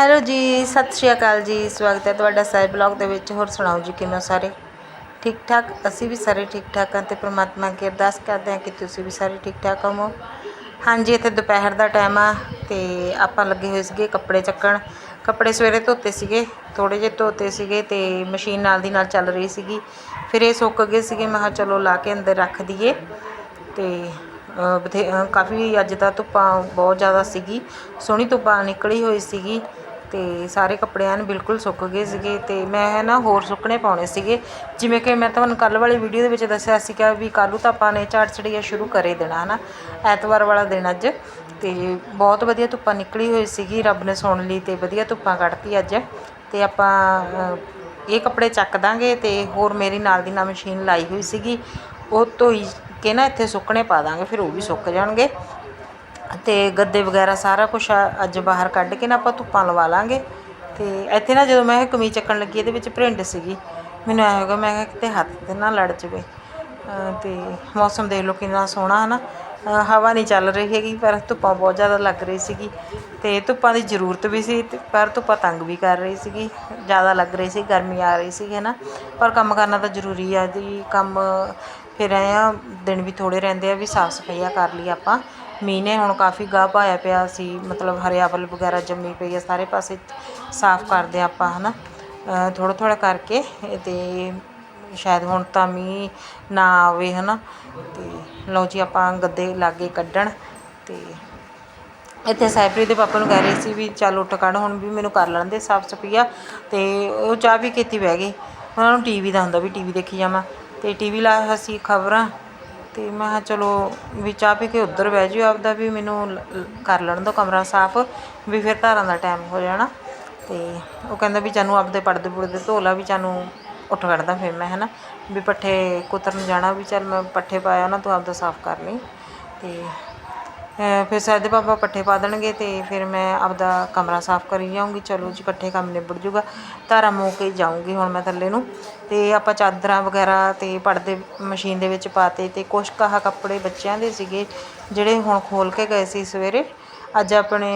Hello ਜੀ ਸਤਿ ਸ਼੍ਰੀ ਅਕਾਲ ਜੀ ਸਵਾਗਤ ਹੈ ਤੁਹਾਡਾ ਸਾਈਡ ਬਲੌਗ ਦੇ ਵਿੱਚ। ਹੋਰ ਸੁਣਾਓ ਜੀ ਕਿਵੇਂ ਹੋ ਸਾਰੇ? ਠੀਕ ਠਾਕ ਅਸੀਂ ਵੀ ਸਾਰੇ ਠੀਕ ਠਾਕ ਹਾਂ ਤੇ ਪ੍ਰਮਾਤਮਾ ਅੱਗੇ ਅਰਦਾਸ ਕਰਦੇ ਹਾਂ ਕਿ ਤੁਸੀਂ ਵੀ ਸਾਰੇ ਠੀਕ ਠਾਕ ਹੋਵੋ। ਹਾਂਜੀ ਇੱਥੇ ਦੁਪਹਿਰ ਦਾ ਟਾਈਮ ਆ ਤੇ ਆਪਾਂ ਲੱਗੇ ਹੋਏ ਸੀਗੇ ਕੱਪੜੇ ਚੱਕਣ। ਕੱਪੜੇ ਸਵੇਰੇ ਧੋਤੇ ਸੀਗੇ ਥੋੜੇ ਜਿਹੇ ਧੋਤੇ ਸੀਗੇ ਤੇ ਮਸ਼ੀਨ ਨਾਲ ਦੀ ਨਾਲ ਚੱਲ ਰਹੀ ਸੀਗੀ। ਫਿਰ ਇਹ ਸੁੱਕ ਗਏ ਸੀਗੇ ਮੈਂ ਕਿਹਾ ਚਲੋ ਲਾ ਕੇ ਅੰਦਰ ਰੱਖ ਦਈਏ ਤੇ ਅ, ਬਥੇ ਕਾਫੀ ਅੱਜ ਤਾਂ ਧੁੱਪਾਂ ਬਹੁਤ ਜ਼ਿਆਦਾ ਸੀਗੀ ਸੋਹਣੀ ਧੁੱਪਾਂ ਨਿਕਲੀ ਹੋਈ ਸੀਗੀ। ਅਤੇ ਸਾਰੇ ਕੱਪੜੇ ਐਨ ਬਿਲਕੁਲ ਸੁੱਕ ਗਏ ਸੀਗੇ ਅਤੇ ਮੈਂ ਨਾ ਹੋਰ ਸੁੱਕਣੇ ਪਾਉਣੇ ਸੀਗੇ। ਜਿਵੇਂ ਕਿ ਮੈਂ ਤੁਹਾਨੂੰ ਕੱਲ੍ਹ ਵਾਲੀ ਵੀਡੀਓ ਦੇ ਵਿੱਚ ਦੱਸਿਆ ਸੀਗਾ ਵੀ ਕੱਲ੍ਹ ਨੂੰ ਤਾਂ ਆਪਾਂ ਨੇ ਝਾੜ ਚੜੀਆ ਸ਼ੁਰੂ ਕਰੇ ਦੇਣਾ, ਹੈ ਨਾ? ਐਤਵਾਰ ਵਾਲਾ ਦਿਨ ਅੱਜ। ਅਤੇ ਬਹੁਤ ਵਧੀਆ ਧੁੱਪਾਂ ਨਿਕਲੀ ਹੋਈ ਸੀਗੀ, ਰੱਬ ਨੇ ਸੁਣ ਲਈ ਅਤੇ ਵਧੀਆ ਧੁੱਪਾਂ ਕੱਢਤੀ ਅੱਜ। ਅਤੇ ਆਪਾਂ ਇਹ ਕੱਪੜੇ ਚੱਕ ਦਾਂਗੇ ਅਤੇ ਹੋਰ ਮੇਰੀ ਨਾਲ ਦੀ ਨਾਲ ਮਸ਼ੀਨ ਲਾਈ ਹੋਈ ਸੀਗੀ। ਉਹ ਧੋਈ ਕੇ ਨਾ ਇੱਥੇ ਸੁੱਕਣੇ ਪਾ ਦਾਂਗੇ, ਫਿਰ ਉਹ ਵੀ ਸੁੱਕ ਜਾਣਗੇ। ਅਤੇ ਗੱਦੇ ਵਗੈਰਾ ਸਾਰਾ ਕੁਛ ਅੱਜ ਬਾਹਰ ਕੱਢ ਕੇ ਨਾ ਆਪਾਂ ਧੁੱਪਾਂ ਲਵਾ ਲਾਂਗੇ। ਅਤੇ ਇੱਥੇ ਨਾ ਜਦੋਂ ਮੈਂ ਇਹ ਕਮੀਜ਼ ਚੱਕਣ ਲੱਗੀ, ਇਹਦੇ ਵਿੱਚ ਭਰਿੰਡ ਸੀਗੀ। ਮੈਨੂੰ ਐਂ ਹੋ ਗਿਆ ਮੈਂ ਕਿਹਾ ਕਿਤੇ ਹੱਥ ਤੇ ਨਾ ਲੜ ਜਵੇ। ਅਤੇ ਮੌਸਮ ਦੇਖ ਲਓ ਕਿੰਨਾ ਸੋਹਣਾ ਹੈ ਨਾ ਹਵਾ ਨਹੀਂ ਚੱਲ ਰਹੀ ਹੈਗੀ, ਪਰ ਧੁੱਪਾਂ ਬਹੁਤ ਜ਼ਿਆਦਾ ਲੱਗ ਰਹੀ ਸੀਗੀ। ਤੇ ਧੁੱਪਾਂ ਦੀ ਜ਼ਰੂਰਤ ਵੀ ਸੀ, ਤੇ ਪਰ ਧੁੱਪਾਂ ਤੰਗ ਵੀ ਕਰ ਰਹੀ ਸੀਗੀ। ਜ਼ਿਆਦਾ ਲੱਗ ਰਹੀ ਸੀ, ਗਰਮੀ ਆ ਰਹੀ ਸੀ ਹੈ ਨਾ ਪਰ ਕੰਮ ਕਰਨਾ ਤਾਂ ਜ਼ਰੂਰੀ ਆ ਜੀ, ਕੰਮ ਫਿਰ ਐਂ ਦਿਨ ਵੀ ਥੋੜੇ ਰਹਿੰਦੇ ਆ, ਵੀ ਸਾਫ਼ ਸਫਾਈਆਂ ਕਰ ਲਈ ਆਪਾਂ। ਮੀਂਹ ਨੇ ਹੁਣ ਕਾਫੀ ਗਾਹ ਪਾਇਆ ਪਿਆ ਸੀ, ਮਤਲਬ ਹਰਿਆਵਲ ਵਗੈਰਾ ਜੰਮੀ ਪਈ ਆ, ਸਾਰੇ ਪਾਸੇ ਸਾਫ਼ ਕਰਦੇ ਆ ਆਪਾਂ ਨਾ ਥੋੜ੍ਹਾ ਥੋੜ੍ਹਾ ਕਰਕੇ ਅਤੇ ਸ਼ਾਇਦ ਹੁਣ ਤਾਂ ਮੀਂਹ ਨਾ ਆਵੇ ਹੈ ਨਾ ਅਤੇ ਲਓ ਜੀ, ਆਪਾਂ ਗੱਦੇ ਲਾਗੇ ਕੱਢਣ ਅਤੇ ਇੱਥੇ ਸਾਈਪਰੀ ਦੇ ਪਾਪਾ ਨੂੰ ਕਹਿ ਰਹੀ ਸੀ ਵੀ ਚੱਲ ਉੱਠ ਕੱਢ ਹੁਣ ਵੀ ਮੈਨੂੰ ਕਰ ਲੈਣ ਦੇ ਸਾਫ਼ ਸਫਾਈਆ ਅਤੇ ਉਹ ਚਾਹ ਵੀ ਕੀਤੀ ਬਹਿ ਗਈ ਉਹਨਾਂ ਨੂੰ ਟੀਵੀ ਦਾ ਹੁੰਦਾ ਵੀ ਟੀਵੀ ਦੇਖੀ ਜਾਵਾਂ। ਤੇ ਟੀਵੀ ਲਾਇਆ ਅਸੀਂ ਖਬਰਾਂ ਅਤੇ ਮੈਂ ਕਿਹਾ ਚਲੋ ਵੀ ਚਾਹ ਪੀ ਕੇ ਉੱਧਰ ਬਹਿ ਜਿਓ ਆਪਦਾ ਵੀ ਮੈਨੂੰ ਕਰ ਲੈਣ ਦੋ ਕਮਰਾ ਸਾਫ਼ ਵੀ ਫਿਰ ਧਾਰਾਂ ਦਾ ਟਾਈਮ ਹੋ ਜਾਣਾ। ਅਤੇ ਉਹ ਕਹਿੰਦਾ ਵੀ ਚਾਨੂੰ ਆਪਦੇ ਪੜਦੇ ਪੁੜਦੇ ਧੋ ਲਾ ਵੀ ਚਾਨੂੰ ਉੱਠ ਕੱਢਦਾ ਫਿਰ ਮੈਂ ਹੈ ਨਾ ਵੀ ਪੱਠੇ ਕੁਤਰਨ ਜਾਣਾ ਵੀ ਚੱਲ ਮੈਂ ਪੱਠੇ ਪਾਇਆ ਨਾ ਤੂੰ ਆਪਦਾ ਸਾਫ਼ ਕਰ ਲਈ। ਅਤੇ ਫਿਰ ਸਾਡੇ ਪਾਪਾ ਪੱਠੇ ਪਾ ਦੇਣਗੇ ਅਤੇ ਫਿਰ ਮੈਂ ਆਪਦਾ ਕਮਰਾ ਸਾਫ਼ ਕਰੀ ਜਾਊਂਗੀ। ਚਲੋ ਜੀ ਇਕੱਠੇ ਕੰਮ ਨਿਬੜ ਜੂਗਾ। ਧਾਰਾ ਮੋ ਕੇ ਜਾਊਂਗੀ ਹੁਣ ਮੈਂ ਥੱਲੇ ਨੂੰ। ਅਤੇ ਆਪਾਂ ਚਾਦਰਾਂ ਵਗੈਰਾ ਅਤੇ ਪਰਦੇ ਮਸ਼ੀਨ ਦੇ ਵਿੱਚ ਪਾਤੇ ਤੇ ਕੁਛ ਕਾਹ ਕੱਪੜੇ ਬੱਚਿਆਂ ਦੇ ਸੀਗੇ ਜਿਹੜੇ ਹੁਣ ਖੋਲ੍ਹ ਕੇ ਗਏ ਸੀ ਸਵੇਰੇ। ਅੱਜ ਆਪਣੇ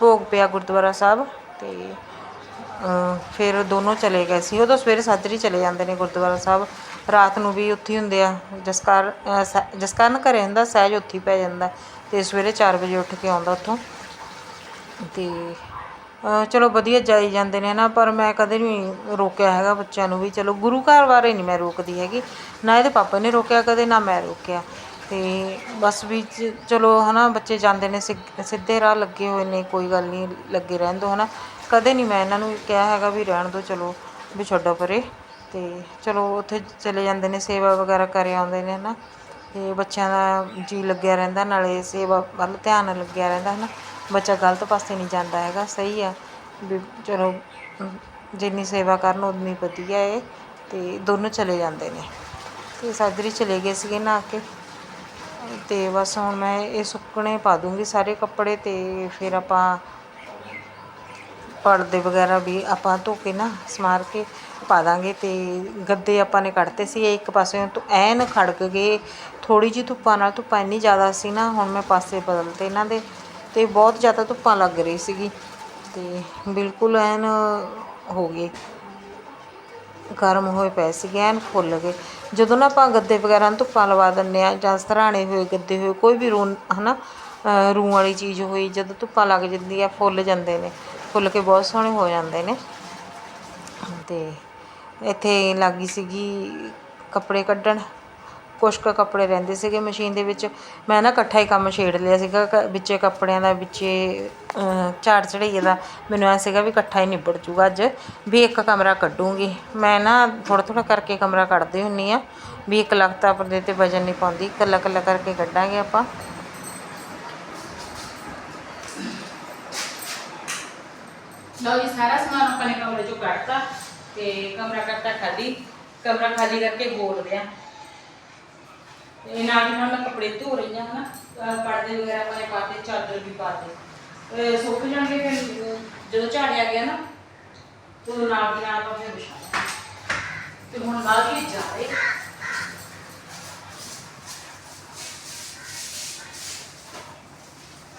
ਭੋਗ ਪਿਆ ਗੁਰਦੁਆਰਾ ਸਾਹਿਬ ਅਤੇ ਫਿਰ ਦੋਨੋਂ ਚਲੇ ਗਏ ਸੀ। ਉਦੋਂ ਸਵੇਰੇ ਸਾਜਰੀ ਚਲੇ ਜਾਂਦੇ ਨੇ ਗੁਰਦੁਆਰਾ ਸਾਹਿਬ। ਰਾਤ ਨੂੰ ਵੀ ਉੱਥੇ ਹੀ ਹੁੰਦੇ ਆ। ਜਸਕਾਰ ਅ, ਜਿਸ ਕਾਰਨ ਘਰੇ ਹੁੰਦਾ ਸਹਿਜ ਉੱਥੇ ਹੀ ਪੈ ਜਾਂਦਾ। ਅਤੇ ਸਵੇਰੇ ਚਾਰ ਵਜੇ ਉੱਠ ਕੇ ਆਉਂਦਾ ਉੱਥੋਂ। ਅਤੇ ਚਲੋ ਵਧੀਆ ਜਾਈ ਜਾਂਦੇ ਨੇ ਨਾ ਪਰ ਮੈਂ ਕਦੇ ਨਹੀਂ ਰੋਕਿਆ ਹੈਗਾ ਬੱਚਿਆਂ ਨੂੰ ਵੀ। ਚਲੋ ਗੁਰੂ ਘਰ ਬਾਰੇ ਨਹੀਂ ਮੈਂ ਰੋਕਦੀ ਹੈਗੀ, ਨਾ ਇਹਦੇ ਪਾਪਾ ਨੇ ਰੋਕਿਆ ਕਦੇ, ਨਾ ਮੈਂ ਰੋਕਿਆ। ਅਤੇ ਬਸ ਵੀ ਚਲੋ ਹੈ ਨਾ ਬੱਚੇ ਜਾਂਦੇ ਨੇ ਸਿੱ, ਸਿੱਧੇ ਰਾਹ ਲੱਗੇ ਹੋਏ ਨੇ, ਕੋਈ ਗੱਲ ਨਹੀਂ ਲੱਗੇ ਰਹਿਣ ਦਿਉ ਹੈ ਨਾ ਕਦੇ ਨਹੀਂ ਮੈਂ ਇਹਨਾਂ ਨੂੰ ਕਿਹਾ ਹੈਗਾ ਵੀ ਰਹਿਣ ਦਿਉ ਚਲੋ ਵੀ ਛੱਡੋ ਪਰੇ। ਅਤੇ ਚਲੋ ਉੱਥੇ ਚਲੇ ਜਾਂਦੇ ਨੇ, ਸੇਵਾ ਵਗੈਰਾ ਕਰੇ ਆਉਂਦੇ ਨੇ ਹੈ ਨਾ ਅਤੇ ਬੱਚਿਆਂ ਦਾ ਜੀ ਲੱਗਿਆ ਰਹਿੰਦਾ, ਨਾਲੇ ਸੇਵਾ ਵੱਲ ਧਿਆਨ ਲੱਗਿਆ ਰਹਿੰਦਾ ਹੈ ਨਾ ਬੱਚਾ ਗਲਤ ਪਾਸੇ ਨਹੀਂ ਜਾਂਦਾ ਹੈਗਾ, ਸਹੀ ਆ। ਵੀ ਚਲੋ, ਜਿੰਨੀ ਸੇਵਾ ਕਰਨ ਉਨੀ ਵਧੀਆ ਏ ਅਤੇ ਦੋਨੋਂ ਚਲੇ ਜਾਂਦੇ ਨੇ। ਅਤੇ ਸਾਜਰੀ ਚਲੇ ਗਏ ਸੀਗੇ ਨਹਾ ਕੇ। ਅਤੇ ਬਸ ਹੁਣ ਮੈਂ ਇਹ ਸੁੱਕਣੇ ਪਾ ਦੂੰਗੀ ਸਾਰੇ ਕੱਪੜੇ ਅਤੇ ਫਿਰ ਆਪਾਂ ਪਰਦੇ ਵਗੈਰਾ ਵੀ ਆਪਾਂ ਧੋ ਕੇ ਨਾ ਸਮਾਰ ਕੇ ਪਾ ਦਾਂਗੇ ਅਤੇ ਗੱਦੇ ਆਪਾਂ ਨੇ ਕੱਢਤੇ ਸੀ ਇਹ ਇੱਕ ਪਾਸੇ ਤੋਂ ਐਨ ਖੜਕ ਗਏ। ਥੋੜ੍ਹੀ ਜਿਹੀ ਧੁੱਪਾਂ ਨਾਲ ਧੁੱਪਾਂ ਇੰਨੀ ਜ਼ਿਆਦਾ ਸੀ ਨਾ, ਹੁਣ ਮੈਂ ਪਾਸੇ ਬਦਲਤੇ ਇਹਨਾਂ ਦੇ। ਤੇ ਬਹੁਤ ਜ਼ਿਆਦਾ ਧੁੱਪਾਂ ਲੱਗ ਰਹੀ ਸੀਗੀ ਤੇ ਬਿਲਕੁਲ ਐਨ ਹੋ ਗਏ ਗਰਮ ਹੋਏ ਪਏ ਸੀਗੇ, ਐਨ ਫੁੱਲ ਗਏ। ਜਦੋਂ ਨਾ ਆਪਾਂ ਗੱਦੇ ਵਗੈਰਾ ਨੂੰ ਧੁੱਪਾਂ ਲਵਾ ਦਿੰਦੇ ਆ ਜਾਂ ਸਰਾਣੇ ਹੋਏ ਗੱਦੇ ਹੋਏ, ਕੋਈ ਵੀ ਰੂ, ਹਨਾ, ਅਹ ਰੂੰ ਵਾਲੀ ਚੀਜ਼ ਹੋਈ, ਜਦੋਂ ਧੁੱਪਾਂ ਲੱਗ ਜਾਂਦੀ ਆ, ਫੁੱਲ ਜਾਂਦੇ ਨੇ। ਫੁੱਲ ਕੇ ਬਹੁਤ ਸੋਹਣੇ ਹੋ ਜਾਂਦੇ ਨੇ। ਤੇ ਇੱਥੇ ਲੱਗੀ ਸੀਗੀ ਕੱਪੜੇ ਕੱਢਣ। ਕੁਛ ਕੁ ਕੱਪੜੇ ਰਹਿੰਦੇ ਸੀਗੇ ਮਸ਼ੀਨ ਦੇ ਵਿੱਚ। ਮੈਂ ਨਾ ਇਕੱਠਾ ਹੀ ਕੰਮ ਛੇੜ ਲਿਆ ਸੀਗਾ, ਕ- ਵਿੱਚੇ ਕੱਪੜਿਆਂ ਦਾ, ਵਿੱਚੇ ਝਾੜ ਚੜਾਈਏ ਦਾ। ਮੈਨੂੰ ਐ ਸੀਗਾ ਵੀ ਇਕੱਠਾ ਹੀ ਨਿਬੜ ਜੂਗਾ ਅੱਜ, ਵੀ ਇੱਕ ਕਮਰਾ ਕੱਢੂੰਗੀ। ਮੈਂ ਨਾ ਥੋੜ੍ਹਾ ਥੋੜ੍ਹਾ ਕਰਕੇ ਕਮਰਾ ਕੱਢਦੀ ਹੁੰਦੀ ਹਾਂ ਵੀ ਇੱਕ ਲਖਤਾ ਪਰਦੇ ਤੇ ਵਜਨ ਨਹੀਂ ਪਾਉਂਦੀ, ਇਕੱਲਾ ਇਕੱਲਾ ਕਰਕੇ ਕੱਢਾਂਗੇ ਆਪਾਂ। ਲਓ ਜੀ, ਸਾਰਾ ਸਮਾਨ ਆਪਾਂ ਨੇ ਕਮਰੇ ਚੋਂ ਕੱਢਤਾ ਤੇ ਕਮਰਾ ਕੱਢਤਾ ਖਾਲੀ। ਕਮਰਾ ਖਾਲੀ ਕਰਕੇ ਗੋਲ ਦਿਆ ਤੇ ਨਾਲ ਦੀ ਨਾਲ ਮੈਂ ਕੱਪੜੇ ਧੋ ਰਹੀ ਹਾਂ, ਹਨਾ? ਪਰਦੇ ਵਗੈਰਾ ਮੈਂ ਪਾਤੇ, ਚਾਦਰ ਵੀ ਪਾਤੇ। ਸੁੱਕ ਜਾਣਗੇ ਫਿਰ ਜਦੋਂ ਝਾੜਿਆ ਗਿਆ ਨਾ ਤੋਂ ਨਾਲ ਦੀ ਨਾਲ ਮੈਂ ਵਿਛਾ ਤੇ ਹੁਣ ਨਾਲ ਹੀ ਜਾਏ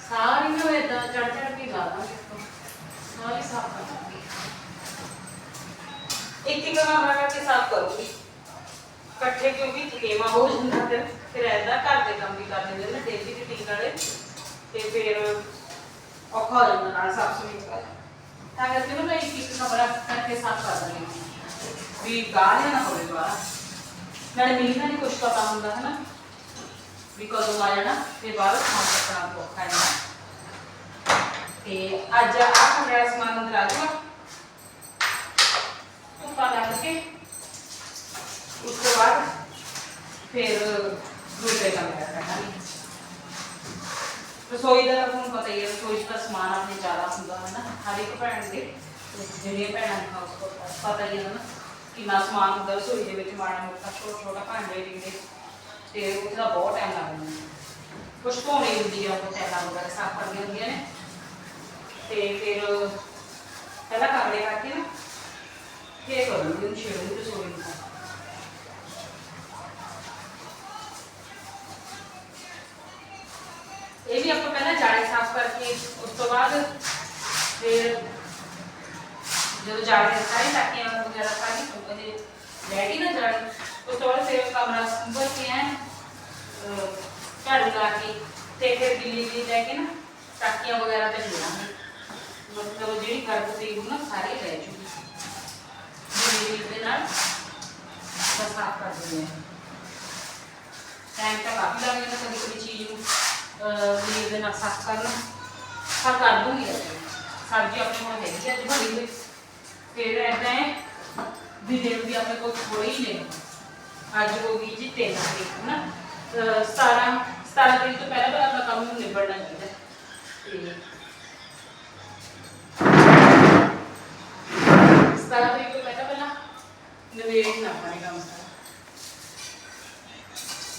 ਸਾਰੀ ਨੂੰ ਇਦਾਂ ਚੜ ਚੜ ਕੇ ਲਾ ਦਾਂਗੇ ਸਾਰੀ ਸਾਫ਼ ਕਰ ਦਾਂਗੇ ਇੱਕ ਇੱਕ ਕਮਰਾ ਕਰਕੇ ਸਾਫ਼ ਕਰੂੰਗੀ। ਇਕੱਠੇ ਕਿਉਂਕਿ ਥਕੇਵਾ ਹੋ ਜਾਂਦਾ ਫਿਰ ਫਿਰ ਐਦਾਂ ਘਰ ਦੇ ਕੰਮ ਵੀ ਕਰਨੇ ਹੁੰਦੇ ਨੇ ਡੇਲੀ ਰੂਟੀਨ ਵਾਲੇ, ਤੇ ਫਿਰ ਔਖਾ ਹੋ ਜਾਂਦਾ ਨਾਲ ਸਾਫ਼ ਸਫ਼ਾਈ ਕਰ ਤਾਂ ਕਰਕੇ ਨਾ ਮੈਂ ਇੱਕ ਇੱਕ ਕਮਰਾ ਕਰਕੇ ਸਾਫ਼ ਕਰ ਦਿੰਦੀ ਹਾਂ। ਵੀ ਗਾਹ ਨਾ ਹੋਵੇ ਬਾਹਰ ਨਾਲੇ ਮੀਂਹ ਦਾ ਨਹੀਂ ਕੁਛ ਪਤਾ ਹੁੰਦਾ ਹੈ ਨਾ ਵੀ ਕਦੋਂ ਆ ਜਾਣਾ, ਤੇ ਬਾਹਰ ਸਮਾਨ ਚੱਕਣਾ ਤੋਂ ਔਖਾ ਹੈ ਤੇ ਅੱਜ ਆਹ ਕਮਰੇ ਸਮਾਨ ਅੰਦਰ ਆ ਜਾਊਗਾ। ਧੁੱਪਾਂ ਲੱਗ ਕੇ ਉਸ ਤੋਂ ਬਾਅਦ ਫਿਰ ਦੂਸਰੇ ਕਮਰੇ ਦਾ ਰਸੋਈ ਦਾ ਤੁਹਾਨੂੰ ਪਤਾ ਹੀ ਹੈ ਰਸੋਈ 'ਚ ਸਮਾਨ ਆਪਣੇ ਜ਼ਿਆਦਾ ਹੁੰਦਾ ਹੈ ਨਾ ਹਰ ਇੱਕ ਭੈਣ ਦੇ ਜਿਹੜੀਆਂ ਭੈਣਾਂ ਨੂੰ ਹਾਊਸ ਪਤਾ ਹੀ ਹੈ ਨਾ ਕਿੰਨਾ ਸਮਾਨ ਹੁੰਦਾ ਰਸੋਈ ਦੇ ਵਿੱਚ ਮਾੜਾ ਮੋਟਾ ਛੋਟਾ ਛੋਟਾ ਭਾਂਡੇ ਲੀੜੇ ਤੇ ਉਹਦਾ ਬਹੁਤ ਟਾਈਮ ਲੱਗਦਾ ਜਾਂਦਾ ਕੁਛ ਹੁੰਦੀ ਆ ਉਹ ਟੈਲਾਂ ਵਗੈਰਾ ਸਾਫ਼ ਕਰਨੀਆਂ ਹੁੰਦੀਆਂ ਨੇ ਤੇ ਫਿਰ ਪਹਿਲਾਂ ਕਮਰੇ ਕਰਕੇ ਨਾ ਫੇਰ ਕਰੂੰਗੀ ਉਹਨੂੰ ਛੇੜੂੰਗੀ ਰਸੋਈ ਨੂੰ ਇਹ ਵੀ ਆਪਾਂ ਪਹਿਲਾਂ ਜਾਲੇ ਸਾਫ਼ ਕਰਕੇ ਉਸ ਤੋਂ ਬਾਅਦ ਫਿਰ ਜਦੋਂ ਜਾਲੇ ਸਾਰੀ ਟਾਕੀਆਂ ਵਗੈਰਾ ਸਾਰੀ ਉਹਦੇ ਲੈ ਗਈ ਨਾ ਜਾਲੇ ਉਸ ਤੋਂ ਬਾਅਦ ਫਿਰ ਕਮਰਾ ਸੰਭਲ ਕੇ ਐ ਝਾੜੂ ਲਾ ਕੇ ਤੇ ਫਿਰ ਗਿੱਲੀ ਗਿੱਲੀ ਲੈ ਕੇ ਨਾ ਟਾਕੀਆਂ ਵਗੈਰਾ ਤੇ ਲਾਂਗੇ ਮਤਲਬ ਜਿਹੜੀ ਗਰਦ ਤੇ ਉਹ ਨਾ ਸਾਰੀ ਰਹਿ ਜੂਗੀ ਗਿੱਲੀ ਗਿੱਲੀ ਦੇ ਨਾਲ ਬਸ ਸਾਫ਼ ਕਰ ਦਿੰਦੇ ਹਾਂ ਟਾਈਮ ਤਾਂ ਕਾਫੀ ਲੱਗ ਜਾਂਦਾ ਕਦੀ ਕਦੀ ਚੀਜ਼ ਨੂੰ ਅਹ ਦੇ ਨਾਲ ਸਾਫ਼ ਕਰਨਾ ਪਰ ਕਰ ਦੂੰਗੀ ਸਬਜ਼ੀ ਆਪਣੇ ਕੋਲ ਹੈਗੀ ਅੱਜ ਬਣੀ ਹੋਈ। ਫਿਰ ਐਦਾਂ ਹੈ, ਵੀ ਦਿਨ ਵੀ ਆਪਣੇ ਕੋਲ ਥੋੜੀ ਹੀ ਨੇ। ਅੱਜ ਹੋ ਗਈ ਜੀ ਤਿੰਨ ਤਰੀਕ ਨਾ 17 17 ਤਰੀਕ ਤੋਂ ਪਹਿਲਾਂ ਪਹਿਲਾਂ ਆਪਣਾ ਕੰਮ ਨਿਬੜਨਾ ਚਾਹੀਦਾ। ਤੇ 17 ਤਰੀਕ ਤੋਂ ਪਹਿਲਾਂ ਪਹਿਲਾਂ ਨਿਬੇੜਨਾ ਆਪਣੇ ਕੰਮ ਸਾਰਾ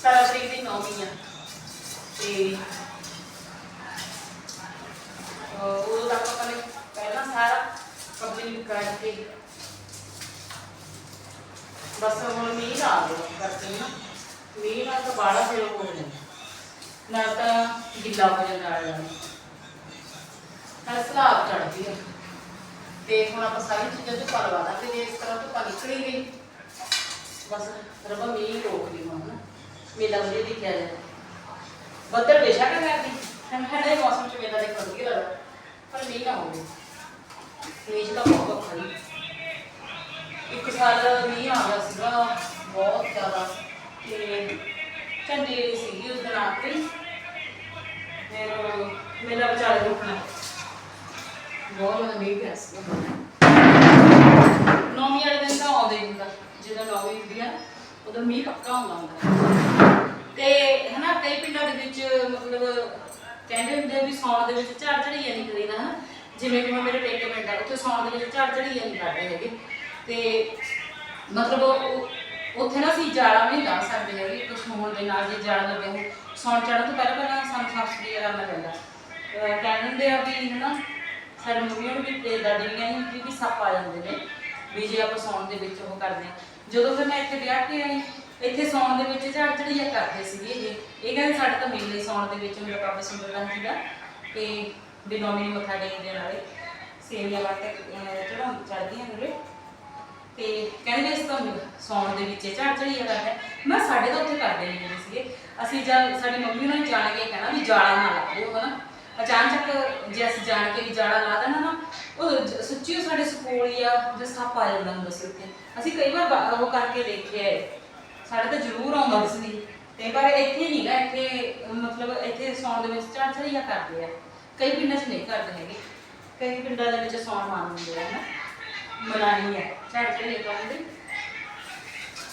17 ਤਰੀਕ ਦੀ ਨੌਵੀਂ ਆ। ਤੇ, ਅਹ ਉਦੋਂ ਆਪਾਂ ਨੇ ਪਹਿਲਾਂ ਸਾਰਾ ਕੰਪਲੀਟ ਕਰਕੇ ਬਸ ਹੁਣ ਮੀਂਹ ਨਾ ਆਵੇ ਕਰਕੇ ਨਾ। ਮੀਂਹ ਨਾਲ ਤਾਂ ਬਾੜਾ ਫਿਰ ਹੋ ਜਾਂਦਾ ਨਾ ਤਾਂ ਗਿੱਲਾ ਹੋ ਜਾਂਦਾ ਆ ਨਾਲ ਸਲਾਬ ਚੜਦੀ ਹੈ ਤੇ ਹੁਣ ਆਪਾਂ ਸਾਰੀ ਚੀਜ਼ਾਂ ਤੋਂ ਪਲਵਾ ਦਾਂਗੇ ਜੇ ਇਸ ਤਰ੍ਹਾਂ ਤੋਂ ਨਿਕਲੀ ਗਈ। ਬਸ ਰੱਬਾ ਮੀਂਹ ਰੋਕ ਦੀ ਹੁਣ ਮੇਲਾ ਵਧੀਆ ਦਿਖਿਆ ਜਾਂਦਾ ਬੱਦਲ ਬੇਸ਼ੱਕ ਕਰਦੀ ਠੰਡੇ ਮੌਸਮ ਚ ਮੇਲਾ ਦੇਖਣ ਵਧੀਆ ਲੱਗਦਾ। ਪਰ ਮੀਂਹ ਨਾ ਹੋਵੇ। ਮੀਂਹ 'ਚ ਤਾਂ ਬਹੁਤ ਔਖਾ ਜੀ। ਇੱਕ ਸਾਲ ਮੀਂਹ ਆ ਗਿਆ ਸੀਗਾ, ਬਹੁਤ ਜ਼ਿਆਦਾ। ਤੇ ਝੰਡੀ ਸੀਗੀ ਉਸ ਦਿਨ ਆਖਰੀ ਫਿਰ ਮੇਲਾ ਵਿਚਾਲੇ ਰੁਕਣਾ ਬਹੁਤ ਜ਼ਿਆਦਾ ਮੀਂਹ ਪਿਆ ਸੀਗਾ। ਨੌਵੀਂ ਵਾਲੇ ਦਿਨ ਤਾਂ ਆਉਂਦੇ ਹੀ ਹੁੰਦਾ ਜਦੋਂ ਨੌਵੀਂ ਹੁੰਦੀ ਆ, ਉਦੋਂ ਮੀਂਹ ਪੱਕਾ ਹੁੰਦਾ ਹੁੰਦਾ। ਤੇ ਹਨਾ, ਕਈ ਪਿੰਡਾਂ ਦੇ ਵਿੱਚ ਮਤਲਬ ਕਹਿੰਦੇ ਹੁੰਦੇ ਆ ਵੀ ਸੌਣ ਦੇ ਵਿੱਚ ਝਾੜ ਝੜੀਆਂ ਨਹੀਂ ਕਰੀਦਾ ਹਨਾ। ਜਿਵੇਂ ਕਿ ਮੇਰੇ ਪੇਕੇ ਪਿੰਡ ਆ, ਉੱਥੇ ਸੌਣ ਦੇ ਵਿੱਚ ਝਾੜ ਝੜੀਆਂ ਨਹੀਂ ਕਰਦੇ ਹੈਗੇ। ਤੇ ਮਤਲਬ ਉਹ- ਉੱਥੇ ਨਾ ਅਸੀਂ ਜਾਲਾ ਵੀ ਨਹੀਂ ਲਾ ਸਕਦੇ ਹੈਗੇ, ਕੁਛ ਹੋਣ ਦੇ ਨਾਲ ਜੇ ਜਾਲਾ ਲੱਗੇ ਹੋ ਸੌਣ ਚੜ੍ਹਨ ਤੋਂ ਪਹਿਲਾਂ ਪਹਿਲਾਂ ਸਾਨੂੰ ਸਾਫ਼ ਸਫ਼ਾਈ ਕਰਨਾ ਪੈਂਦਾ ਅਹ ਕਹਿੰਦੇ ਹੁੰਦੇ ਆ ਵੀ ਹਨਾ, ਸਾਡੇ ਮੰਮੀਆਂ ਨੂੰ ਵੀ ਤੇ ਦਾਦੀ ਵੀ ਕਹਿੰਦੀ ਵੀ ਸੱਪ ਆ ਜਾਂਦੇ ਨੇ, ਵੀ ਜੇ ਆਪਾਂ ਸੌਣ ਦੇ ਵਿੱਚ ਉਹ ਕਰਦੇ ਹਾਂ ਜਦੋਂ ਫਿਰ ਮੈਂ ਇੱਥੇ ਵਿਆਹ ਕੇ ਆਈ ਇੱਥੇ ਸੌਣ ਦੇ ਵਿੱਚ ਝਾੜ ਝੜੀਆਂ ਕਰਦੇ ਸੀਗੇ ਇਹ। ਇਹ ਕਹਿੰਦੇ ਸਾਡੇ ਤਾਂ ਮੇਲੇ ਸੌਣ ਦੇ ਵਿੱਚ ਮੇਰਾ ਬਾਬਾ ਸੁੰਦਰਾਂ ਜੀ ਦਾ ਤੇ ਬਿਨੋਮੀ ਮੱਥਾ ਟੇਕਦੇ ਨਾਲੇ। ਸੇਵੀਆਂ ਵਾਟੇ ਚੜਾਉਂ ਚੜਦੀਆਂ ਮੇਰੇ। ਤੇ ਕਹਿੰਦੇ ਇਸ ਤਾਂ ਸੌਣ ਦੇ ਵਿੱਚ ਝਾੜ ਝੜੀਆਂ ਕਰਦੇ ਮੈਂ ਸਾਡੇ ਤਾਂ ਉੱਥੇ ਕਰਦੇ ਨਹੀਂ ਹੁੰਦੇ ਸੀਗੇ। ਅਸੀਂ ਜਦ ਸਾਡੀ ਮੰਮੀ ਉਹਨਾਂ ਨੇ ਜਾਣ ਕੇ ਕਹਿਣਾ ਵੀ ਜਾਲਾ ਨਾ ਲਾ ਦਿਓ, ਹਨਾ। ਅਚਾਨਕ ਜੇ ਅਸੀਂ ਜਾਣ ਕੇ ਵੀ ਜਾਲਾ ਲਾ ਦੇਣਾ ਨਾ, ਉਹ ਸੱਚੀ ਸਾਡੇ ਸਕੂਲ ਜਾਂ ਜੇ ਸੱਪ ਆ ਜਾਂਦਾ ਹੁੰਦਾ ਸੀ ਉੱਥੇ ਅਸੀਂ ਕਈ ਵਾਰ ਉਹ ਕਰਕੇ ਦੇਖਿਆ ਹੈ ਸਾਡੇ ਤਾਂ ਜ਼ਰੂਰ ਆਉਂਦਾ ਸੀ ਤੇ ਪਰ ਇੱਥੇ ਨਹੀਂ ਇੱਥੇ, ਮਤਲਬ ਇੱਥੇ ਸੌਣ ਦੇ ਵਿੱਚ ਝਾੜ ਝੜੀਆਂ ਕਰਦੇ ਆ। ਕਈ ਪਿੰਡਾਂ 'ਚ ਨਹੀਂ ਕਰਦੇ ਹੈਗੇ। ਕਈ ਪਿੰਡਾਂ ਦੇ ਵਿੱਚ ਸੌਣ ਮੰਨਦੇ ਆ ਨਾ ਮਨਾਣੀ ਹੈ ਝਾੜ ਝੜੀਆਂ ਕਰਦੇ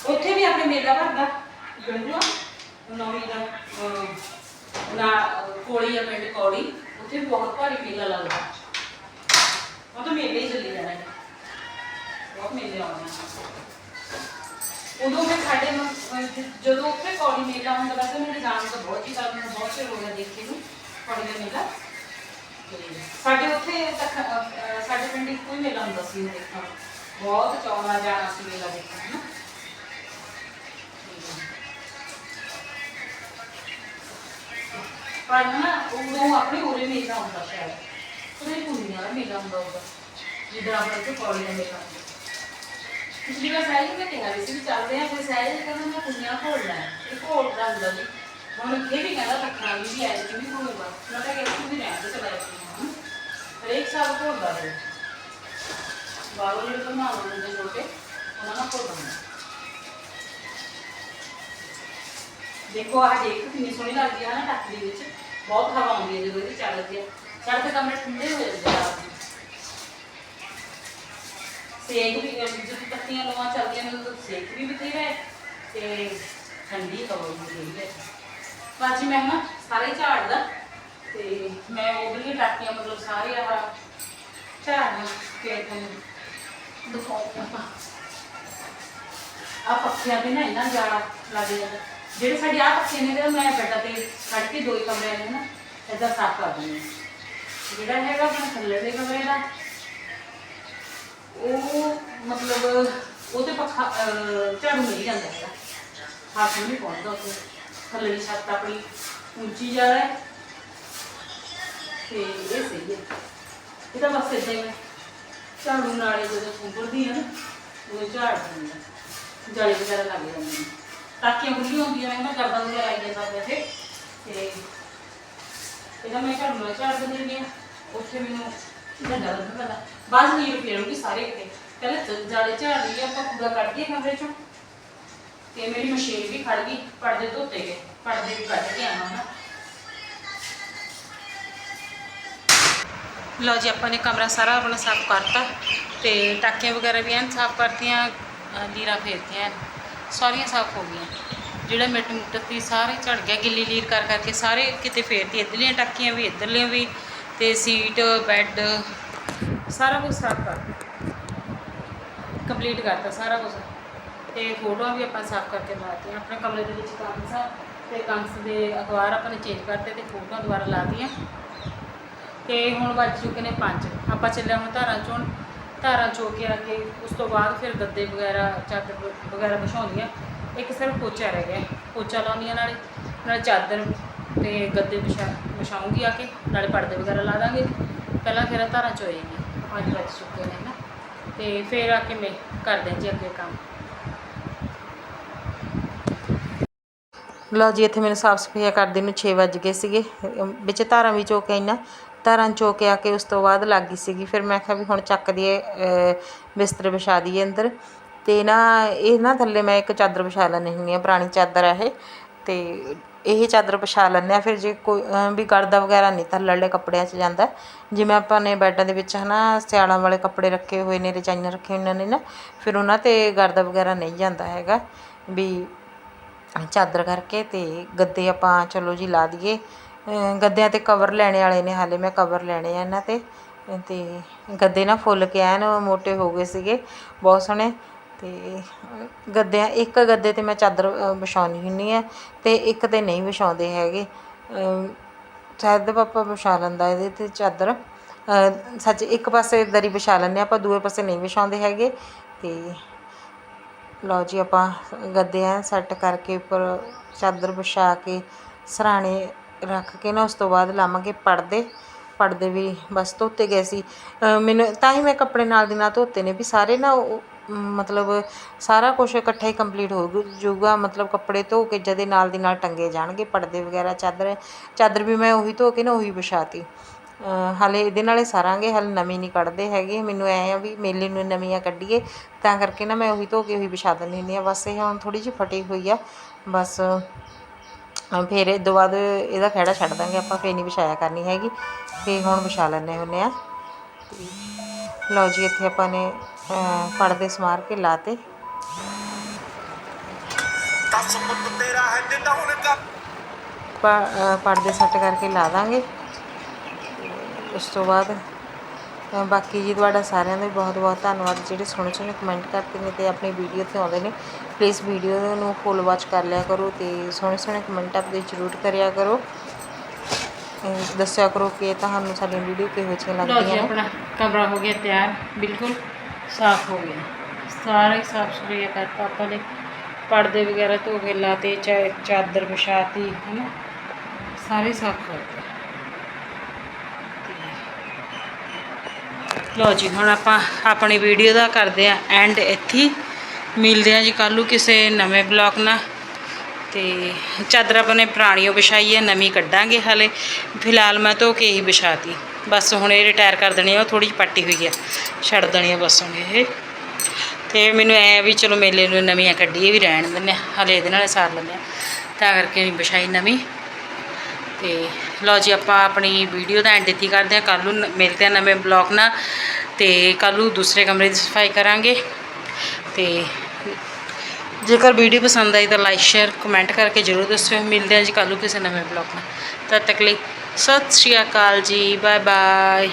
ਉੱਥੇ ਵੀ ਆਪਣੇ ਮੇਲਾ ਭਰਦਾ, ਗੰਡੂਆ, ਨੌਵੀਂ ਦਾ ਨਾ, ਕੋਲੀ ਆ ਪਿੰਡ ਕੌੜੀ। ਉੱਥੇ ਵੀ ਬਹੁਤ ਭਾਰੀ ਮੇਲਾ ਲੱਗਦਾ। ਉਹ ਤਾਂ ਮੇਲੇ ਹੀ ਚੱਲੀ ਜਾਣਾ। ਬਹੁਤ ਮੇਲੇ ਆਉਂਦੇ ਆ। ਉਦੋਂ ਫਿਰ ਸਾਡੇ ਜਦੋਂ ਉੱਥੇ ਕੌੜੀ ਮੇਲਾ ਹੁੰਦਾ, ਵੈਸੇ ਮੇਰੇ ਜਾਣ ਦਾ ਬਹੁਤ ਹੀ ਕਰਨ ਬਹੁਤ ਚਿਰ ਹੋ ਗਿਆ ਦੇਖੇ ਨੂੰ ਕੌੜੀ ਦਾ ਮੇਲਾ। ਸਾਡੇ ਉੱਥੇ ਸਾਡੇ ਪਿੰਡ ਇੱਕੋ ਹੀ ਮੇਲਾ ਹੁੰਦਾ ਸੀ ਦੇਖਣ ਬਹੁਤ ਚੌੜਾ ਜਾਣਾ ਸੀ ਮੇਲਾ ਦੇਖਣ ਨਾ। ਪਰ ਨਾ, ਉਦੋਂ ਆਪਣੇ ਉਰੇ ਮੇਲਾ ਹੁੰਦਾ ਸ਼ਾਇਦ। ਉਹਦੇ ਕੁੜੀਆਂ ਦਾ ਮੇਲਾ ਹੁੰਦਾ ਉਹਦਾ ਜਿੱਦਾਂ ਆਪਣੇ ਇੱਥੇ ਕੌੜੀ ਦਾ ਮੇਲਾ ਹੁੰਦਾ। ਪਿਛਲੀ ਵਾਰ ਸਹਿਜ ਨੇ ਕਿਹਾ ਵੀ ਸੀ ਵੀ ਚੱਲਦੇ ਆ, ਫਿਰ ਸਹਿਜ ਕਹਿੰਦਾ ਮੈਂ ਕੁੜੀਆਂ ਘੋਲਣਾ ਹੈ ਇਹ ਘੋਲਦਾ ਹੁੰਦਾ ਜੀ ਹੁਣ ਇਹ ਵੀ ਕਹਿੰਦਾ ਰੱਖਣਾ ਵੀ ਵੀ ਐ ਵੀ। ਘੋਲੂਗਾ ਮੈਂ ਤਾਂ ਕਹਿੰਦੀ ਵੀ ਰਹਿਣ ਦੇ ਚਲਾ ਜਾਂਦੀ ਹਾਂ ਹਰੇਕ ਸਾਲ ਘੋਲਦਾ ਹੈ ਬਾਬੂ ਜਿਹੜੇ ਬਣਾਉਣ ਦੇ ਛੋਟੇ, ਉਹਨਾਂ ਨਾਲ ਘੋਲਦਾ ਦੇਖੋ, ਆਹ ਦੇਖ, ਕਿੰਨੀ ਸੋਹਣੀ ਲੱਗਦੀ ਹੈ ਨਾ ਟੱਕ ਵਿੱਚ। ਬਹੁਤ ਹਵਾ ਆਉਂਦੀ ਹੈ ਜਦੋਂ ਇਹ ਚੱਲਦੀ ਹੈ ਸਾਡੇ ਤੇ ਕਮਰੇ ਠੰਡੇ ਹੋ ਜਾਂਦੇ ਆ। ਰਾਤ ਸੇਕ ਵੀ ਜਦੋਂ ਪੱਤੀਆਂ ਲਵਾਂ ਚੱਲਦੀਆਂ ਨੇ ਉਦੋਂ ਸੇਕ ਵੀ ਬਥੇਰਾ ਹੈ ਤੇ ਠੰਡੀ ਹਵਾ ਵੀ ਬਥੇਰੀ ਹੈ। ਬਾਜੀ ਮੈਂ ਨਾ ਸਾਰੇ ਝਾੜ ਦਾ ਤੇ ਮੈਂ ਉਹਦੀਆਂ ਟਾਕੀਆਂ, ਮਤਲਬ ਸਾਰੇ ਆਹ ਝਾੜ ਕੇ ਤੁਹਾਨੂੰ ਦਿਖਾਉਂਦੀ ਆ ਪੱਖਿਆਂ ਤੇ ਨਾ ਇੰਨਾ ਜਾੜਾ ਲੱਗ ਜਾਂਦਾ। ਜਿਹੜੇ ਸਾਡੇ ਆ ਪੱਖੇ ਨੇ ਤੇ ਮੈਂ ਬੈੱਡਾਂ ਤੇ ਕੱਢ ਕੇ ਦੋ ਹੀ ਕਮਰਿਆਂ ਨੂੰ ਨਾ ਏਦਾਂ ਸਾਫ਼ ਕਰ ਦਿੰਦੀ ਜਿਹੜਾ ਹੈਗਾ ਆਪਣਾ ਥੱਲੇ ਦੇ ਕਮਰੇ ਦਾ ਉਹ ਮਤਲਬ ਉਹਦੇ ਪੱਖਾ ਅਹ, ਝਾੜੂ ਮਿਲ ਜਾਂਦਾ ਹੈਗਾ। ਹੱਥ ਨੂੰ ਨਹੀਂ ਪਹੁੰਚਦਾ ਉੱਥੇ ਥੱਲੇ ਦੀ ਛੱਤ ਆਪਣੀ ਉੱਚੀ ਜ਼ਿਆਦਾ ਹੈ। ਤੇ ਇਹ ਸਹੀ ਹੈ। ਇਹਦਾ ਬਸ ਏਦਾਂ ਹੀ ਮੈਂ ਝਾੜੂ ਨਾਲੇ ਜਦੋਂ ਸੁੰਗੜਦੀ ਹੈ ਨਾ ਉਹ ਝਾੜ ਦਿੰਦਾ। ਜਾਲੀ ਵਗੈਰਾ ਲੱਗ ਜਾਂਦੀ ਨੇ ਟਾਕੀਆਂ ਖੁੱਲੀਆਂ ਹੁੰਦੀਆਂ ਨੇ ਨਾ ਗਰਦਨ ਵਗੈਰਾ ਲੱਗ ਜਾਂਦਾ ਵੈਸੇ ਤੇ। ਇਹਦਾ ਮੈਂ ਝਾੜੂ ਨਾਲ ਝਾੜ ਦਿੰਦੀ ਹਾਂ। ਉੱਥੇ ਮੈਨੂੰ ਇਹਦਾ ਡਰ ਨਹੀਂ ਪਤਾ ਬਾਅਦ ਨੀਰ ਫੇਰੂਗੀ ਸਾਰੇ ਕਿਤੇ ਪਹਿਲੇ ਜਾਲੇ ਝਾੜ ਲਈ ਆਪਾਂ ਕੂੜਾ ਕੱਢ ਕੇ ਕਮਰੇ ਚੋਂ। ਤੇ ਮੇਰੀ ਮਸ਼ੀਨ ਵੀ ਖੜ ਗਈ, ਪਰਦੇ ਧੋਤੇ ਗਏ। ਪਰਦੇ ਵੀ ਕੱਢ ਕੇ ਆਵਾਂ ਨਾ ਲਓ ਜੀ, ਆਪਾਂ ਨੇ ਕਮਰਾ ਸਾਰਾ ਆਪਣਾ ਸਾਫ਼ ਕਰਤਾ। ਤੇ ਟਾਕੀਆਂ ਵਗੈਰਾ ਵੀ ਐਨ ਸਾਫ਼ ਕਰਤੀਆਂ, ਅਹ ਲੀਰਾਂ ਫੇਰਤੀਆਂ। ਸਾਰੀਆਂ ਸਾਫ਼ ਹੋ ਗਈਆਂ। ਜਿਹੜਾ ਮਿੱਟ ਮੁੱਟ ਸੀ, ਸਾਰੇ ਝੜ ਗਿਆ। ਗਿੱਲੀ ਲੀਰ ਕਰ ਕਰਕੇ ਸਾਰੇ ਕਿਤੇ ਫੇਰਤੀ। ਇੱਧਰਲੀਆਂ ਟਾਕੀਆਂ ਵੀ, ਇੱਧਰਲੀਆਂ ਵੀ। ਤੇ ਸੀਟ, ਬੈੱਡ ਸਾਰਾ ਕੁਝ ਸਾਫ਼ ਕਰਤਾ ਕੰਪਲੀਟ ਕਰਤਾ ਸਾਰਾ ਕੁਝ ਤੇ ਫੋਟੋਆਂ ਵੀ ਆਪਾਂ ਸਾਫ਼ ਕਰਕੇ ਲਾਤੀਆਂ ਆਪਣੇ ਕਮਰੇ ਦੇ ਵਿੱਚ ਕੰਸ ਆ, ਤੇ ਕੰਸ ਦੇ ਅਖਬਾਰ ਆਪਾਂ ਨੇ ਚੇਂਜ ਕਰਤੇ ਤੇ ਫੋਟੋਆਂ ਦੁਬਾਰਾ ਲਾਤੀਆਂ। ਤੇ ਹੁਣ ਵੱਜ ਚੁੱਕੇ ਨੇ 5 ਆਪਾਂ ਚੱਲਿਆ ਹੁਣ ਧਾਰਾਂ ਚੋਣ। ਧਾਰਾਂ ਚੋ ਕੇ ਆ ਕੇ ਉਸ ਤੋਂ ਬਾਅਦ ਫਿਰ ਗੱਦੇ ਵਗੈਰਾ, ਚਾਦਰ ਵਗੈਰਾ ਵਿਛਾਉਂਦੀਆਂ ਇੱਕ ਸਿਰਫ ਪੋਚਾ ਰਹਿ ਗਿਆ। ਪੋਚਾ ਲਾਉਂਦੀਆਂ ਨਾਲੇ ਨਾਲੇ ਚਾਦਰ ਤੇ ਗੱਦੇ ਵਿਛਾ ਵਿਛਾਉਂਗੀ ਆ ਕੇ। ਨਾਲੇ ਪਰਦੇ ਵਗੈਰਾ ਲਾ ਦਾਂਗੇ। ਪਹਿਲਾਂ ਫਿਰ ਧਾਰਾਂ ਚੋਏਗੀ 5 ਵੱਜ ਚੁੱਕੇ ਨੇ ਨਾ। ਤੇ ਫਿਰ ਆ ਕੇ ਮੈਂ ਕਰਦੇ ਜੀ ਅੱਗੇ ਕੰਮ। ਲਓ ਜੀ, ਇੱਥੇ ਮੈਨੂੰ ਸਾਫ਼ ਸਫਾਈਆ ਕਰਦੇ ਨੂੰ 6 ਵੱਜ ਗਏ ਸੀਗੇ। ਵਿੱਚ ਧਾਰਾਂ ਵੀ ਚੋ ਕੇ ਆਈਆਂ। ਧਾਰਾਂ ਚੋ ਕੇ ਆ ਕੇ ਉਸ ਤੋਂ ਬਾਅਦ ਲੱਗ ਗਈ ਸੀਗੀ। ਫਿਰ ਮੈਂ ਕਿਹਾ ਵੀ ਹੁਣ ਚੱਕ ਦੀਏ ਬਿਸਤਰ ਵਿਛਾ ਦਈਏ ਅੰਦਰ। ਤੇ ਨਾ, ਇਹ ਨਾ ਥੱਲੇ ਮੈਂ ਇੱਕ ਚਾਦਰ ਵਿਛਾ ਲੈਂਦੀ ਹੁੰਦੀ ਆ ਪੁਰਾਣੀ ਚਾਦਰ ਆ ਇਹ। ਤੇ ਇਹ ਚਾਦਰ ਵਿਛਾ ਲੈਂਦੇ ਹਾਂ ਫਿਰ ਜੇ ਕੋਈ ਵੀ ਗਰਦਾ ਵਗੈਰਾ ਨਹੀਂ ਥੱਲੜੇ ਕੱਪੜਿਆਂ 'ਚ ਜਾਂਦਾ। ਜਿਵੇਂ ਆਪਾਂ ਨੇ ਬੈੱਡਾਂ ਦੇ ਵਿੱਚ ਹੈ ਨਾ ਸਿਆਲਾਂ ਵਾਲੇ ਕੱਪੜੇ ਰੱਖੇ ਹੋਏ ਨੇ, ਰਜਾਈਆਂ ਰੱਖੀਆਂ ਹੋਈਆਂ ਨੇ ਨਾ, ਫਿਰ ਉਹਨਾਂ ਤੇ ਗਰਦਾ ਵਗੈਰਾ ਨਹੀਂ ਜਾਂਦਾ ਹੈਗਾ। ਵੀ ਚਾਦਰ ਕਰਕੇ ਅਤੇ ਗੱਦੇ ਆਪਾਂ ਚਲੋ ਜੀ ਲਾ ਦਈਏ। ਗੱਦਿਆਂ ਤੇ ਕਵਰ ਲੈਣੇ ਵਾਲੇ ਨੇ, ਹਾਲੇ ਮੈਂ ਕਵਰ ਲੈਣੇ ਆ ਇਹਨਾਂ ਤੇ। ਅਤੇ ਗੱਦੇ ਨਾ ਫੁੱਲ ਕੇ ਐਨ ਮੋਟੇ ਹੋ ਗਏ ਸੀਗੇ, ਬਹੁਤ ਸੋਹਣੇ। ਅਤੇ ਗੱਦਿਆਂ ਇੱਕ ਗੱਦੇ ਤੇ ਮੈਂ ਚਾਦਰ ਵਿਛਾਉਂਦੀ ਹੁੰਦੀ ਆ ਅਤੇ ਇੱਕ ਤੇ ਨਹੀਂ ਵਿਛਾਉਂਦੇ ਹੈਗੇ। ਸ਼ਾਇਦ ਪਾਪਾ ਵਿਛਾ ਲੈਂਦਾ ਇਹਦੇ ਤੇ ਚਾਦਰ। ਸੱਚ ਇੱਕ ਪਾਸੇ ਦਰੀ ਵਿਛਾ ਲੈਂਦੇ ਹਾਂ ਆਪਾਂ ਦੂਏ ਪਾਸੇ ਨਹੀਂ ਵਿਛਾਉਂਦੇ ਹੈਗੇ। ਅਤੇ ਲਓ ਜੀ ਆਪਾਂ ਗੱਦੇ ਐ ਸੈੱਟ ਕਰਕੇ ਉੱਪਰ ਚਾਦਰ ਵਿਛਾ ਕੇ ਸਰਾਣੇ ਰੱਖ ਕੇ ਨਾ ਉਸ ਤੋਂ ਬਾਅਦ ਲਾਵਾਂਗੇ ਪਰਦੇ। ਪਰਦੇ ਵੀ ਬਸ ਧੋਤੇ ਗਏ ਸੀ। ਮੈਨੂੰ ਤਾਂ ਹੀ ਮੈਂ ਕੱਪੜੇ ਨਾਲ ਦੀ ਨਾਲ ਧੋਤੇ ਨੇ ਵੀ ਸਾਰੇ ਨਾ ਉਹ, ਮਤਲਬ ਸਾਰਾ ਕੁਛ ਇਕੱਠਾ ਹੀ ਕੰਪਲੀਟ ਹੋ ਜੂਗਾ ਮਤਲਬ ਕੱਪੜੇ ਧੋ ਕੇ ਜਦੇ ਨਾਲ ਦੀ ਨਾਲ ਟੰਗੇ ਜਾਣਗੇ, ਪਰਦੇ ਵਗੈਰਾ, ਚਾਦਰ ਚਾਦਰ ਵੀ ਮੈਂ ਉਹੀ ਧੋ ਕੇ ਨਾ ਉਹੀ ਵਿਛਾਤੀ। ਹਾਲੇ ਇਹਦੇ ਨਾਲੇ ਸਾਰਾਂਗੇ, ਹਾਲੇ ਨਵੀਂ ਨਹੀਂ ਕੱਢਦੇ ਹੈਗੇ। ਮੈਨੂੰ ਐ ਆ ਵੀ ਮੇਲੇ ਨੂੰ ਨਵੀਆਂ ਕੱਢੀਏ, ਤਾਂ ਕਰਕੇ ਨਾ ਮੈਂ ਉਹੀ ਧੋ ਕੇ ਉਹੀ ਵਿਛਾ ਦਿੰਦੀ ਹੁੰਦੀ ਆ ਬਸ ਇਹ ਹੁਣ ਥੋੜੀ ਜਿਹੀ ਫਟੀ ਹੋਈ ਆ। ਬਸ ਫਿਰ ਇਹ ਤੋਂ ਬਾਅਦ ਇਹਦਾ ਖਹਿੜਾ ਛੱਡ ਦਾਂਗੇ। ਆਪਾਂ ਫੇਰ ਨਹੀਂ ਵਿਛਾਇਆ ਕਰਨੀ ਹੈਗੀ। ਤੇ ਹੁਣ ਵਿਛਾ ਲੈਂਦੇ ਹੁੰਦੇ ਆ ਤੇ ਲਓ ਜੀ, ਇੱਥੇ ਆਪਾਂ ਨੇ ਪਰਦੇ ਸਮਾਰ ਕੇ ਲਾਤੇ। ਦਸ ਪੁੱਤ ਤੇਰਾ ਹੈ ਜਿੱਦਾਂ ਹੁਣ ਪਰਦੇ ਸੈੱਟ ਕਰਕੇ ਲਾ ਦਾਂਗੇ। ਉਸ ਤੋਂ ਬਾਅਦ ਬਾਕੀ ਜੀ ਤੁਹਾਡਾ ਸਾਰਿਆਂ ਦਾ ਵੀ ਬਹੁਤ ਬਹੁਤ ਧੰਨਵਾਦ। ਜਿਹੜੇ ਸੋਹਣੇ ਸੋਹਣੇ ਕਮੈਂਟ ਕਰਦੇ ਨੇ ਤੇ ਆਪਣੀ ਵੀਡੀਓ ਤੇ ਆਉਂਦੇ ਨੇ ਪਲੀਜ਼ ਵੀਡੀਓ ਨੂੰ ਫੁੱਲ ਵਾਚ ਕਰ ਲਿਆ ਕਰੋ ਤੇ ਸੋਹਣੇ ਸੋਹਣੇ ਕਮੈਂਟ ਆਪਦੇ ਜ਼ਰੂਰ ਕਰਿਆ ਕਰੋ। ਦੱਸਿਆ ਕਰੋ ਕਿ ਤੁਹਾਨੂੰ ਸਾਡੀ ਵੀਡੀਓ ਕਿਹੋ ਜਿਹੀਆਂ ਲੱਗਦੀਆਂ ਨੇ। ਆਪਣਾ ਕਮਰਾ ਹੋ ਗਿਆ ਤਿਆਰ ਬਿਲਕੁਲ। ਸਾਫ਼ ਹੋ ਗਿਆ ਸਾਰਾ ਹੀ ਸਾਫ਼ ਸੁਥਰਾ ਕਰਤਾ ਆਪਾਂ ਨੇ। ਪਰਦੇ ਵਗੈਰਾ ਧੋ ਕੇ ਲਾਤੇ, ਚਾ, ਚਾਦਰ ਵਿਛਾਤੀ ਹੈ ਨਾ ਸਾਰੇ ਸਾਫ਼ ਕਰਤੇ ਤੇ ਲਓ ਜੀ, ਹੁਣ ਆਪਾਂ ਆਪਣੀ ਵੀਡੀਓ ਦਾ ਕਰਦੇ ਆ ਐਂਡ ਇੱਥੇ। ਮਿਲਦੇ ਹਾਂ ਜੀ ਕੱਲ੍ਹ ਨੂੰ ਕਿਸੇ ਨਵੇਂ ਬਲੌਗ ਨਾਲ। ਤੇ ਚਾਦਰ ਆਪਾਂ ਨੇ ਪੁਰਾਣੀ ਵਿਛਾਈ ਹੈ, ਨਵੀਂ ਕੱਢਾਂਗੇ ਹਾਲੇ। ਫਿਲਹਾਲ ਮੈਂ ਧੋ ਕੇ ਹੀ ਵਿਛਾਤੀ। ਬਸ ਹੁਣ ਇਹ ਰਿਟਾਇਰ ਕਰ ਦੇਣੀ ਆ, ਉਹ ਥੋੜੀ ਜਿਹੀ ਪੱਟੀ ਹੋਈ ਆ, ਛੱਡ ਦੇਣੀ ਆ ਬਸ ਹੁਣ ਇਹ। ਤੇ ਮੈਨੂੰ ਐ ਵੀ ਚਲੋ ਮੇਲੇ ਨੂੰ ਨਵੀਆਂ ਕੱਢੀਏ ਵੀ ਰਹਿਣ ਦਿੰਦੇ ਹਾਂ ਹਾਲੇ ਇਹਦੇ ਨਾਲ ਸਾਰ ਲੈਂਦੇ ਹਾਂ ਤਾਂ ਕਰਕੇ ਨਹੀਂ ਵਿਛਾਈ ਨਵੀਂ। ਤੇ ਲਓ ਜੀ, ਆਪਾਂ ਆਪਣੀ ਵੀਡੀਓ ਦਾ ਐਂਡ ਇੱਥੇ ਕਰਦੇ ਹਾਂ ਕੱਲ੍ਹ ਨੂੰ ਮਿਲਦੇ ਹਾਂ ਨਵੇਂ ਬਲੌਗ ਨਾਲ। ਤੇ ਕੱਲ੍ਹ ਨੂੰ ਦੂਸਰੇ ਕਮਰੇ ਦੀ ਸਫ਼ਾਈ ਕਰਾਂਗੇ। ਤੇ ਜੇਕਰ ਵੀਡੀਓ ਪਸੰਦ ਆਈ ਤਾਂ ਲਾਈਕ ਸ਼ੇਅਰ ਕਮੈਂਟ ਕਰਕੇ ਜ਼ਰੂਰ ਦੱਸਿਓ। ਮਿਲਦੇ ਹਾਂ ਜੀ ਕੱਲ੍ਹ ਨੂੰ ਕਿਸੇ ਨਵੇਂ ਬਲੌਗ ਨਾਲ। ਤਦ ਤੱਕ ਲਈ ਸਤਿ ਸ਼੍ਰੀ ਅਕਾਲ ਜੀ ਬਾਏ ਬਾਏ